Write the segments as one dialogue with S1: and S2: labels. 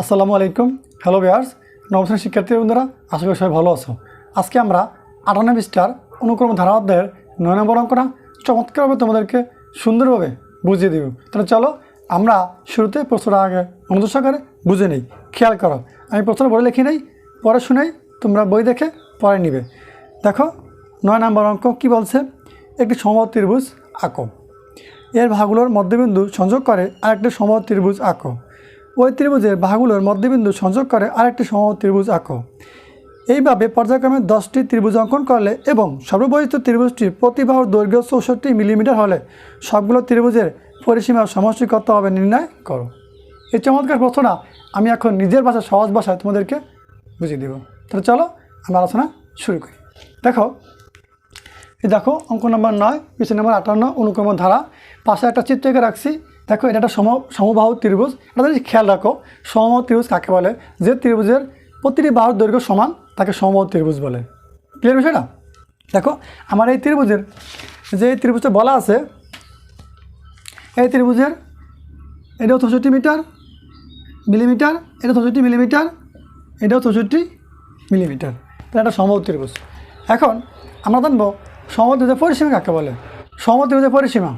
S1: আসসালামু আলাইকুম। হ্যালো বিয়ার্স নমস্কার শিক্ষার্থী বন্ধুরা, আশা করি সবাই ভালো আছো। আজকে আমরা আটান্ন বিশটার অনুক্রম ধারা অধ্যায়ের নয় নম্বর অঙ্কটা চমৎকারভাবে তোমাদেরকে সুন্দরভাবে বুঝিয়ে দেব। তাহলে চলো, আমরা শুরুতে প্রশ্নটা আগে মনোযোগ সহকারে বুঝে নিই। খেয়াল করো, আমি প্রশ্নটা বলে লিখি নেই, পরে শুনেই তোমরা বই দেখে পরে নিবে। দেখো, নয় নম্বর অঙ্ক কি বলছে? একটি সমবাহু ত্রিভুজ আঁকো। এর ভাগগুলোর মধ্যবিন্দু সংযোগ করে আরেকটি সমবাহু ত্রিভুজ আঁকো। ওই ত্রিভুজের বাহুগুলোর মধ্যবিন্দু সংযোগ করে আরেকটি সম ত্রিভুজ আঁকো। এইভাবে পর্যায়ক্রমে দশটি ত্রিভুজ অঙ্কন করলে এবং সর্ববহিত ত্রিভুজটির প্রতি বাহুর দৈর্ঘ্য চৌষট্টি মিলিমিটার হলে সবগুলো ত্রিভুজের পরিসীমার সমষ্টি কত হবে নির্ণয় করো। এই চমৎকার প্রশ্নটা আমি এখন নিজের ভাষায়, সহজ ভাষায় তোমাদেরকে বুঝিয়ে দেব। তাহলে চলো আমরা আলোচনা শুরু করি। দেখো, এই দেখো, অঙ্ক নম্বর নয় পিছন নম্বর আটান্ন অনুক্রম ধারা পাশে একটা চিত্র এঁকে রাখছি দেখো, এটা একটা সম সমবাহু ত্রিভুজ। এটা যদি খেয়াল রাখো, সমবাহু ত্রিভুজ কাকে বলে? যে ত্রিভুজের প্রতিটি বাহুর দৈর্ঘ্য সমান, তাকে সমবাহু ত্রিভুজ বলে। ক্লিয়ার বিষয়টা? দেখো, আমার এই ত্রিভুজের, যে এই ত্রিভুজটা বলা আছে, এই ত্রিভুজের এটাও চৌষট্টি মিটার, মিলিমিটার, এটা চৌষট্টি মিলিমিটার এটাও চৌষট্টি মিলিমিটার। তাহলে একটা সমবাহু ত্রিভুজ। এখন আমরা জানব, সমবাহু ত্রিভুজের পরিসীমা কাকে বলে? সমবাহু ত্রিভুজের পরিসীমা।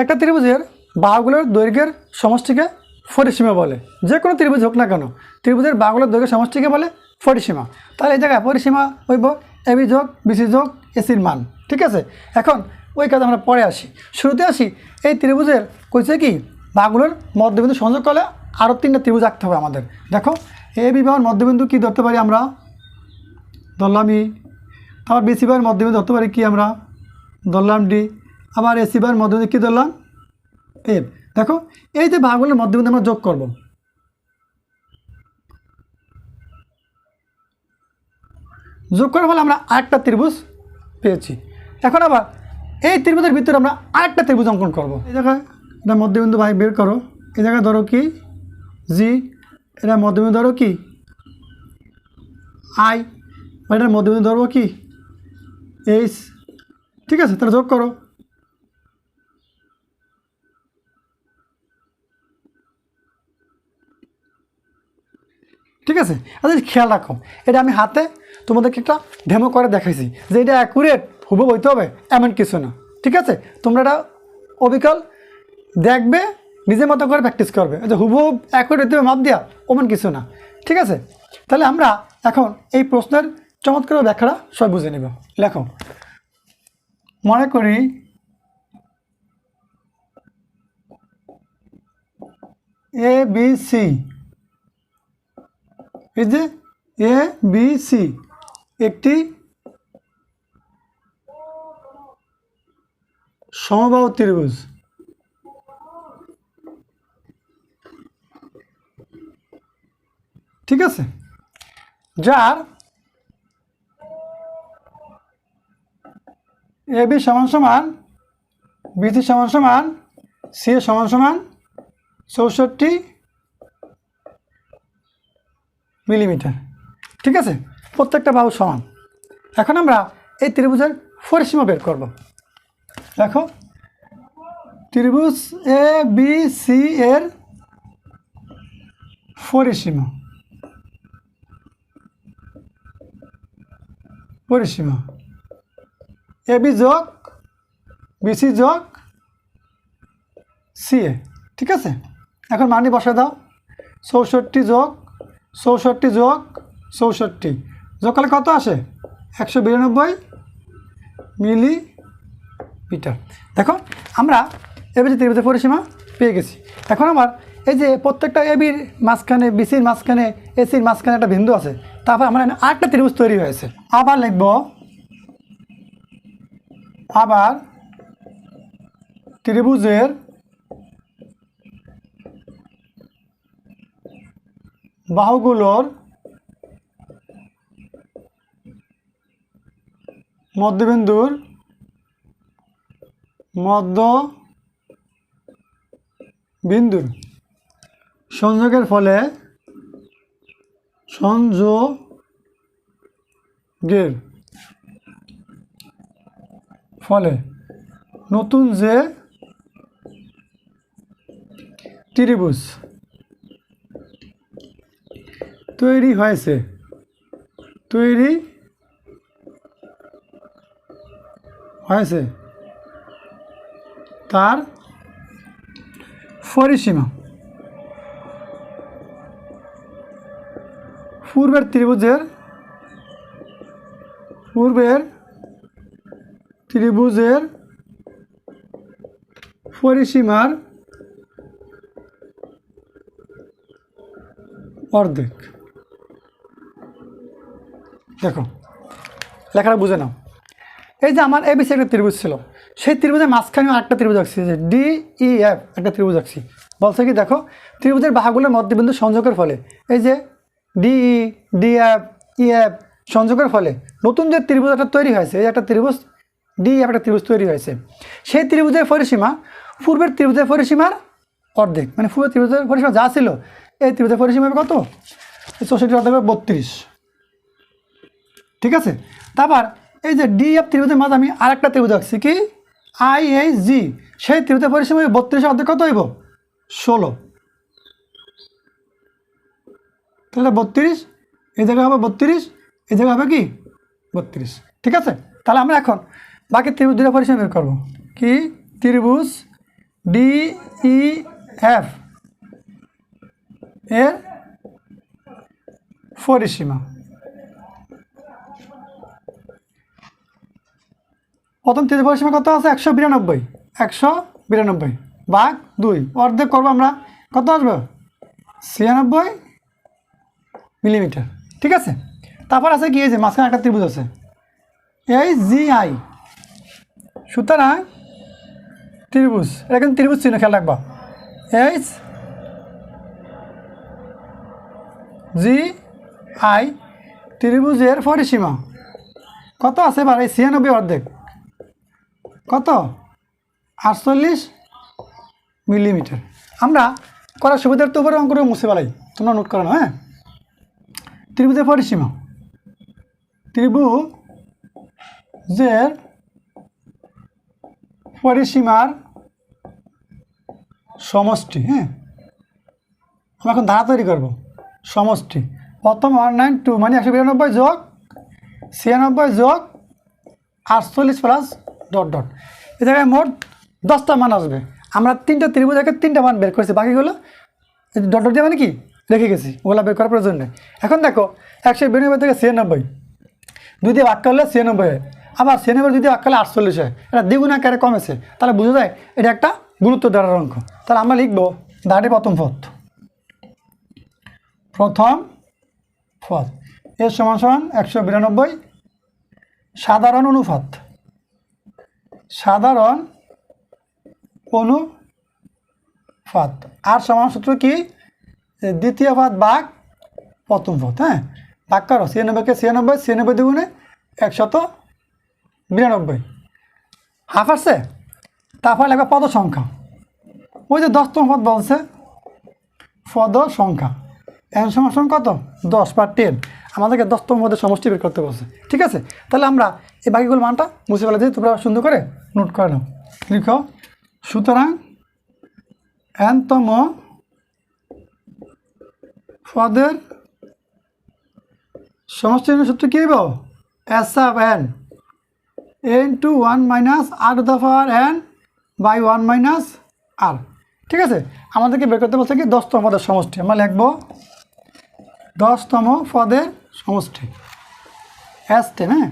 S1: একটা ত্রিভুজের বাহুগুলোর দৈর্ঘ্যের সমষ্টিকে পরিসীমা বলে। যে কোনো ত্রিভুজ হোক না কেন, ত্রিভুজের বাহুগুলোর দৈর্ঘ্য সমষ্টিকে বলে পরিসীমা তাহলে এই জায়গায় পরিসীমা হইব এবি যোগ বিসি যোগ এসির মান। ঠিক আছে? এখন ওই কাজে আমরা পরে আসি। শুরুতে আসি, এই ত্রিভুজের কইছে কি, বাহুগুলোর মধ্যবিন্দু সংযোগ করলে আরও তিনটা ত্রিভুজ আঁকতে হবে আমাদের। দেখো এ বিবাহের মধ্যবিন্দু কী ধরতে পারি আমরা? ধরলাম ই আবার বিসি বারের মধ্যবিন্দু ধরতে পারি কি আমরা? ধরলাম ডি আবার এসি বারের মধ্যবিন্দু কী ধরলাম? এফ দেখো, এই যে ভাগগুলোর মধ্যবিন্দু আমরা যোগ করব। যোগ করার ফলে আমরা আরেকটা ত্রিভুজ পেয়েছি। এখন আবার এই ত্রিভুজের ভিতরে আমরা আরেকটা ত্রিভুজ অঙ্কন করব। এই জায়গায় এটা মধ্যবিন্দু ভাই বের করো। এই জায়গায় ধরো কি? জি এটা মধ্যবিন্দু ধরো কি? আই এটার মধ্যবিন্দু ধরবো কি? এইচ ঠিক আছে? তাহলে যোগ করো। ঠিক আছে? আচ্ছা খেয়াল রাখো। এটা আমি হাতে তোমাদেরকে একটা ডেমো করে দেখাইছি যে এটা অ্যাকুরেট হুবহু বইতে হবে, এমন কিছু না। ঠিক আছে? তোমরা এটা অবিকল দেখবে, নিজের মতো করে প্র্যাকটিস করবে। যে হুবহু অ্যাকুরেট হবে, মাপ দেওয়া ওমন কিছু না। ঠিক আছে? তাহলে আমরা এখন এই প্রশ্নের চমৎকার ব্যাখ্যাটা সব বুঝে নেব। লেখো। মনে করি এ বি সি এই যে এ বি সি একটি সমবাহু ত্রিভুজ। ঠিক আছে? যার এ বি সমান সমান বিসি সমান সমান সি সমান সমান, চৌষট্টি মিলিমিটার। ঠিক আছে? প্রত্যেকটা বাহু সমান। এখন আমরা এই ত্রিভুজের পরিসীমা বের করব। দেখো, ত্রিভুজ এ বি সি এর পরিসীমা। পরিসীমা। এ বি যোগ বিসি যোগ সি এ ঠিক আছে? এখন মানি বসে দাও। চৌষট্টি যোগ চৌষট্টি যোগ চৌষট্টি। যোগ করলে কত আসে? একশো বিরানব্বই মিলি মিটার দেখো, আমরা এবার যে ত্রিভুজের পরিসীমা পেয়ে গেছি। এখন আমার এই যে প্রত্যেকটা এবির মাঝখানে বিসির মাঝখানে এসির মাঝখানে একটা বিন্দু আছে, তারপর আমার আরেকটা ত্রিভুজ তৈরি হয়েছে। আবার লিখব, আবার ত্রিভুজের বাহুগুলোর মধ্যবিন্দুর মধ্য বিন্দুর সংযোগের ফলে সংযোগের ফলে নতুন যে ত্রিভুজ তৈরি হয়েছে। তৈরি হয়েছে। তার পরিসীমা। পূর্বের ত্রিভুজের পূর্বের ত্রিভুজের পরিসীমার অর্ধেক। দেখো, লেখাটা বুঝে নাও। এই যে আমার এবিসি একটা ত্রিভুজ ছিল, সেই ত্রিভুজের মাঝখানে আরেকটা ত্রিভুজ আঁকছি যে ডি ই এফ একটা ত্রিভুজ আঁকছি। বলছে কি, দেখো, ত্রিভুজের বাহুগুলোর মধ্যবিন্দু সংযোগের ফলে, এই যে D E D F E F সংযোগের ফলে নতুন যে ত্রিভুজ একটা তৈরি হয়েছে, এই একটা ত্রিভুজ ডি এফ একটা ত্রিভুজ তৈরি হয়েছে। সেই ত্রিভুজের পরিসীমা পূর্বের ত্রিভুজের পরিসীমার অর্ধেক মানে পূর্বের ত্রিভুজের পরিসীমা যা ছিল, এই ত্রিভুজের পরিসীমা কত? চৌষট্টি অর্ধেক বত্রিশ। ঠিক আছে? তারপর এই যে ডি এফ ত্রিভুজের মাঝে আমি আরেকটা ত্রিভুজ আঁকছি কি? আই এইচ জি সেই ত্রিভুজের পরিসীমা বত্রিশ অর্ধেক কত হইব? ষোলো। তাহলে বত্রিশ, এই জায়গায় হবে বত্রিশ, এই জায়গায় হবে কি? বত্রিশ। ঠিক আছে? তাহলে আমরা এখন বাকি ত্রিভুজ দুটো পরিসীমা বের করব। কি? ত্রিভুজ ডি ই এফ এর পরিসীমা। প্রথম ত্রিভুজ পরিসীমা কত আছে? একশো বিরানব্বই। একশো বিরানব্বই। ভাগ দুই। অর্ধেক করব আমরা। কত আসবে? ছিয়ানব্বই মিলিমিটার। ঠিক আছে? তারপর আছে কি? এই যে মাঝখানে একটা ত্রিভুজ আছে। এই জি আই সুতরাং ত্রিভুজ। এটা কিন্তু ত্রিভুজ চিহ্ন, খেয়াল রাখবা। এইচ জি আই ত্রিভুজের পরিসীমা। কত আছে? এবার এই ছিয়ানব্বই অর্ধেক। কত? আটচল্লিশ মিলিমিটার। আমরা করার সুবিধার্থে উপরে অঙ্ক করে মুছে বেলাই তোমরা নোট করো হ্যাঁ? ত্রিভুজের পরিসীমা। ত্রিভুজের পরিসীমার সমষ্টি হ্যাঁ? আমরা এখন ধারা তৈরি করব। সমষ্টি। প্রথম ওয়ান নাইন টু মানে একশো বিরানব্বই যোগ ছিয়ানব্বই যোগ আটচল্লিশ প্লাস ডট ডট। এ জায়গায় মোট দশটা মান আসবে। আমরা তিনটা ত্রিভুজ থেকে তিনটা মান বের করেছি। বাকিগুলো ডট ডট দিয়ে মানে কি? রেখে গেছি। ওগুলো বের করার প্রয়োজন নেই। এখন দেখো, একশো বিরানব্বই থেকে ছিয়ানব্বই। দুই দিয়ে ভাগ করলে ছিয়ানব্বই হয়। আবার ছিয়ানব্বই দুই দিয়ে ভাগ করলে আটচল্লিশ হয়। এটা দ্বিগুণ আকারে কমেছে। তাহলে বোঝা যায় এটা একটা গুরুত্ব দ্বারার অঙ্ক। তাহলে আমরা লিখব দাঁড়ি প্রথম পথ প্রথম পথ এর সমান সমান একশো বিরানব্বই সাধারণ অনুপাত। সাধারণ অনুপাত আর সমান সূত্র কি? দ্বিতীয় পাত বাঘ প্রথম পথ হ্যাঁ? ভাগ করো ছিয়ানব্বইকে ছিয়ানব্বই ছিয়ানব্বই দুগুণে একশত বিরানব্বই। হাফ আসছে? তারপর লাগবে পদ সংখ্যা। ওই যে দশতম পদ বলছে, পদ সংখ্যা। এন সমান কত? দশ বা টেন। আমাদেরকে দশতম পদের সমষ্টি বের করতে বলছে। ঠিক আছে? তাহলে আমরা এই বাকিগুলো মানটা মুছে ফেলে দিই, তোমরা সুন্দর করে নোট করে নাও। লিখো, সুতরাং এনতম পদের সমষ্টি সূত্র কী হইব? S of N N two one minus R the power N by one minus R ঠিক আছে? আমাদেরকে বের করতে বলছে কি দশতম পদের সমষ্টি। আমরা লিখব দশতম পদের সমষ্টি। এস টেন হ্যাঁ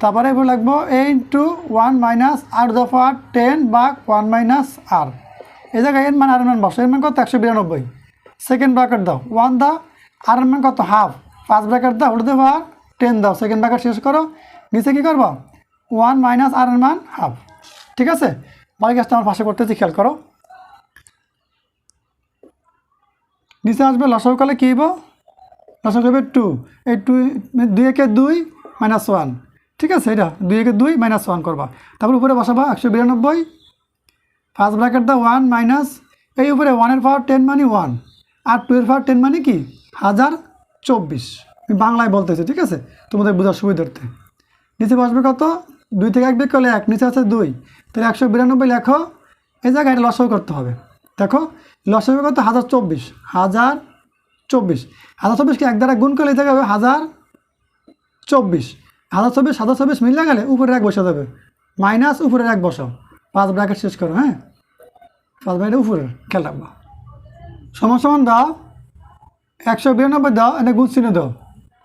S1: তারপরে এবার লিখব N two one minus R the power ten বা ওয়ান মাইনাস আর এই জায়গায় এন মান আর মান বসো। এর মান কত? একশো বিরানব্বই। সেকেন্ড ব্র্যাকেট দাও। ওয়ান দাও। আর মান কত? হাফ ফার্স্ট ব্র্যাকেট দাও। উঠতে পাওয়ার টেন দাও। সেকেন্ড ব্র্যাকেট শেষ করো। নিচে কী করব? ওয়ান মাইনাস আর এর মান হাফ ঠিক আছে? বাকি কাজটা আমার পাশে করতেছি, খেয়াল করো। নিচে আসবে লসাগু কালে কী হইব? লসাগু হবে টু এই টু দুই একে দুই মাইনাস ওয়ান। ঠিক আছে এটা দুই একে দুই মাইনাস ওয়ান করবা। তারপর উপরে বসাবা একশো বিরানব্বই ফার্স্ট ব্র্যাকেট দা ওয়ান মাইনাস এই উপরে ওয়ানের পাওয়ার টেন মানে ওয়ান আর টু এর পাওয়ার টেন মানে কি? হাজার চব্বিশ। আমি বাংলায় বলতেছি, ঠিক আছে? তোমাদের বোঝার সুবিধার্থে। নিচে বসবে কত? দুই থেকে এক বেগ করলে এক, নিচে আছে দুই। তাহলে একশো বিরানব্বই লেখো, এই জায়গায় এটা লসাগু করতে হবে। দেখো লসাগু কত? হাজার চব্বিশ। হাজার চব্বিশ। হাজার চব্বিশকে এক দ্বারা গুণ করলে এই হবে হাজার চব্বিশ। হাজার চব্বিশ হাজার চব্বিশ মিলে গেলে উপরের এক বসা যাবে। মাইনাস উপরের এক বসাও। পাঁচ ব্র্যাকেট শেষ করো হ্যাঁ? পাঁচ ব্র্যাকেট উপরের, খেয়াল রাখবা। সমান সমান দাও। একশো বিরানব্বই দাও, এনে গুণ চিহ্ন দাও।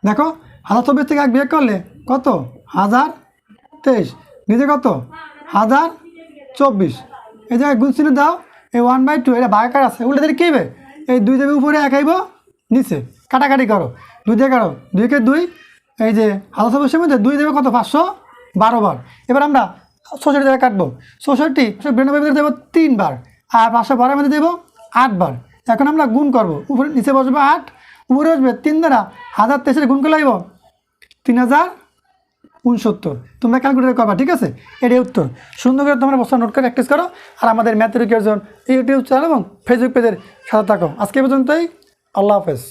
S1: দেখো হাজার চব্বিশ থেকে এক বিয়োগ করলে কত? হাজার তেইশ। নিজে কত? হাজার চব্বিশ। এই জায়গায় গুণ চিহ্ন দাও। এই ওয়ান বাই টু এটা বাগাকার আছে। উল্টে দিলে কী হবে? এই দুই দেবে উপরে এক আইব। নিচে, কাটাকাটি করো। দুই দিয়ে কারও, দুইকে দুই, এই যে হাজার চব্বিশের মধ্যে দুই দেবে কত? পাঁচশো বারো বার। এবার আমরা চৌষট্টি জায়গায় কাটবো। চৌষট্টি বিরানব্বই মধ্যে দেবো তিনবার, আর পাঁচশো বারোর মধ্যে দেবো আটবার। এখন আমরা গুণ করব। উপরে নিচে বসবে আট, উপরে বসবে তিন দ্বারা হাজার তেইশের গুণ করে লাগব তিন হাজার উনসত্তর। তোমরা ক্যালকুলেট করবা, ঠিক আছে? এটাই উত্তর। সুন্দর করে তোমরা বস্তা নোট করে প্র্যাকটিস করো, আর আমাদের ম্যাথেরিকের জন ইউটিউব চ্যানেল এবং ফেসবুক পেজের সাথে থাকো। আজকে পর্যন্তই। আল্লাহ হাফেজ।